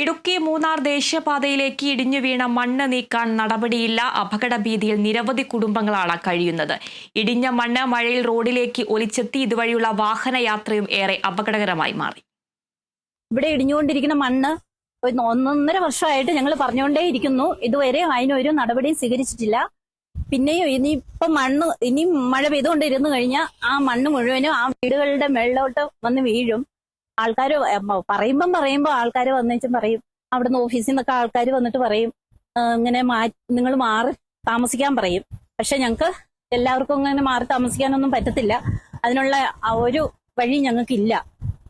ഇടുക്കി മൂന്നാർ ദേശീയപാതയിലേക്ക് ഇടിഞ്ഞു വീണ മണ്ണ് നീക്കാൻ നടപടിയില്ല. അപകട ഭീതിയിൽ നിരവധി കുടുംബങ്ങളാണ് കഴിയുന്നത്. ഇടിഞ്ഞ മണ്ണ് മഴയിൽ റോഡിലേക്ക് ഒലിച്ചെത്തി ഇതുവഴിയുള്ള വാഹനയാത്രയും ഏറെ അപകടകരമായി മാറി. ഇവിടെ ഇടിഞ്ഞുകൊണ്ടിരിക്കുന്ന മണ്ണ് ഒന്നൊന്നര വർഷമായിട്ട് ഞങ്ങൾ പറഞ്ഞുകൊണ്ടേ ഇരിക്കുന്നു. ഇതുവരെ അതിനൊരു നടപടിയും സ്വീകരിച്ചിട്ടില്ല. പിന്നെയും ഇനിയിപ്പം മണ്ണ് ഇനി മഴ പെയ്തുകൊണ്ടിരുന്നു കഴിഞ്ഞാൽ ആ മണ്ണ് മുഴുവനും ആ വീടുകളുടെ മേളിലോട്ട് വന്ന് വീഴും. ആൾക്കാർ പറയുമ്പം പറയുമ്പോൾ ആൾക്കാർ വന്നേച്ചും പറയും. അവിടുന്ന് ഓഫീസിൽ നിന്നൊക്കെ ആൾക്കാർ വന്നിട്ട് പറയും. ഇങ്ങനെ മാ നിങ്ങൾ മാറി താമസിക്കാൻ പറയും. പക്ഷെ ഞങ്ങൾക്ക് എല്ലാവർക്കും ഇങ്ങനെ മാറി താമസിക്കാനൊന്നും പറ്റത്തില്ല. അതിനുള്ള ഒരു വഴി ഞങ്ങൾക്കില്ല.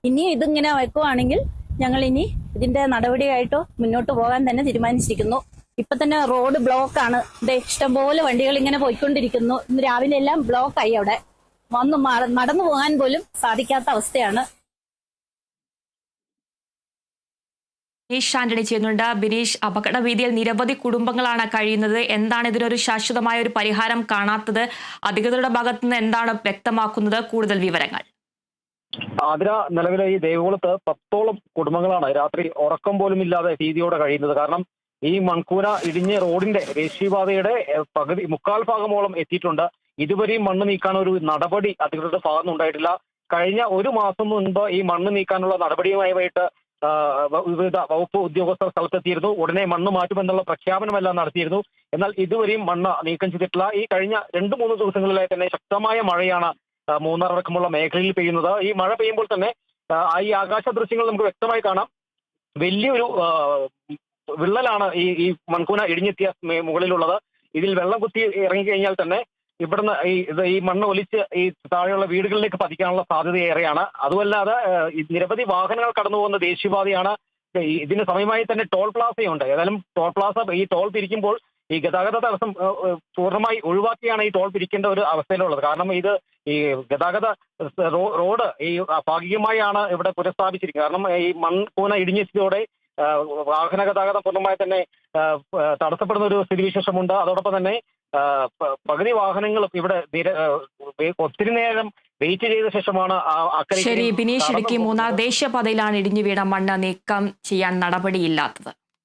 ഇനി ഇതിങ്ങനെ വെക്കുവാണെങ്കിൽ ഞങ്ങൾ ഇനി ഇതിന്റെ നടപടിയായിട്ടോ മുന്നോട്ട് പോകാൻ തന്നെ തീരുമാനിച്ചിരിക്കുന്നു. ഇപ്പൊ തന്നെ റോഡ് ബ്ലോക്ക് ആണ് ഇഷ്ടംപോലെ വണ്ടികൾ ഇങ്ങനെ പോയിക്കൊണ്ടിരിക്കുന്നു. ഇന്ന് രാവിലെ എല്ലാം ബ്ലോക്ക് ആയി അവിടെ. വന്ന് നടന്നു പോകാൻ പോലും സാധിക്കാത്ത അവസ്ഥയാണ്. ബിനീഷ് ആന്റണി ചെയ്യുന്നുണ്ട്. ബിനീഷ് അപകട ഭീതിയിൽ നിരവധി കുടുംബങ്ങളാണ് കഴിയുന്നത്. എന്താണ് ഇതിനൊരു ശാശ്വതമായ ഒരു പരിഹാരം കാണാത്തത്? അധികൃതരുടെ ഭാഗത്തു നിന്ന് എന്താണ് വ്യക്തമാക്കുന്നത്? കൂടുതൽ വിവരങ്ങൾ. ആതിര നിലവിലെ ഈ ദേവികുളത്ത് പത്തോളം കുടുംബങ്ങളാണ് രാത്രി ഉറക്കം പോലും ഇല്ലാതെ ഭീതിയോടെ കഴിയുന്നത്. കാരണം ഈ മൺകൂന ഇടിഞ്ഞ് റോഡിന്റെ ദേശീയപാതയുടെ പകുതി മുക്കാൽ ഭാഗമോളം എത്തിയിട്ടുണ്ട്. ഇതുവരെയും മണ്ണ് നീക്കാൻ ഒരു നടപടി അധികൃതരുടെ ഭാഗത്തുനിന്നുണ്ടായിട്ടില്ല. കഴിഞ്ഞ ഒരു മാസം മുൻപ് ഈ മണ്ണ് നീക്കാനുള്ള നടപടിയുമായിട്ട് വിവിധ വകുപ്പ് ഉദ്യോഗസ്ഥർ സ്ഥലത്തെത്തിയിരുന്നു. ഉടനെ മണ്ണ് മാറ്റുമെന്നുള്ള പ്രഖ്യാപനമെല്ലാം നടത്തിയിരുന്നു. എന്നാൽ ഇതുവരെയും മണ്ണ് നീക്കം ചെയ്തിട്ടില്ല. ഈ കഴിഞ്ഞ രണ്ട് മൂന്ന് ദിവസങ്ങളിലായി തന്നെ ശക്തമായ മഴയാണ് മൂന്നാർ അടക്കമുള്ള മേഖലയിൽ പെയ്യുന്നത്. ഈ മഴ പെയ്യുമ്പോൾ തന്നെ ഈ ആകാശ ദൃശ്യങ്ങൾ നമുക്ക് വ്യക്തമായി കാണാം. വലിയൊരു വിള്ളലാണ് ഈ ഈ മൺകൂന ഇടിഞ്ഞെത്തിയ മുകളിലുള്ളത്. ഇതിൽ വെള്ളം കുത്തി ഇറങ്ങിക്കഴിഞ്ഞാൽ തന്നെ ഇവിടുന്ന് ഈ ഇത് ഈ മണ്ണ് ഒലിച്ച് ഈ താഴെയുള്ള വീടുകളിലേക്ക് പതിക്കാനുള്ള സാധ്യത ഏറെയാണ്. അതുമല്ലാതെ നിരവധി വാഹനങ്ങൾ കടന്നു പോകുന്ന ദേശീയപാതയാണ് ഇതിന് സമയമായി തന്നെ ടോൾ പ്ലാസയുണ്ട്. ഏതായാലും ടോൾ പ്ലാസ ഈ ടോൾ പിരിക്കുമ്പോൾ ഈ ഗതാഗത തടസ്സം പൂർണമായി ഒഴിവാക്കിയാണ് ഈ ടോൾ പിരിക്കേണ്ട ഒരു അവസ്ഥയിലുള്ളത്. കാരണം ഇത് ഈ ഗതാഗത റോഡ് ഈ ഭാഗികമായാണ് ഇവിടെ പുനഃസ്ഥാപിച്ചിരിക്കുന്നത്. കാരണം ഈ മൺകൂന ഇടിഞ്ഞെത്തിയതോടെ വാഹന ഗതാഗതം പൂർണമായി തന്നെ തടസ്സപ്പെടുന്ന ഒരു സ്ഥിതിവിശേഷമുണ്ട്. അതോടൊപ്പം തന്നെ പകുതി വാഹനങ്ങൾ ഇവിടെ ഒത്തിരി നേരം വെയിറ്റ് ചെയ്ത ശേഷമാണ് ശരി ബിനീഷ് ഇടുക്കി മൂന്നാർ. ദേശീയപാതയിലാണ് ഇടിഞ്ഞു വീണ മണ്ണ് നീക്കം ചെയ്യാൻ നടപടിയില്ലാത്തത്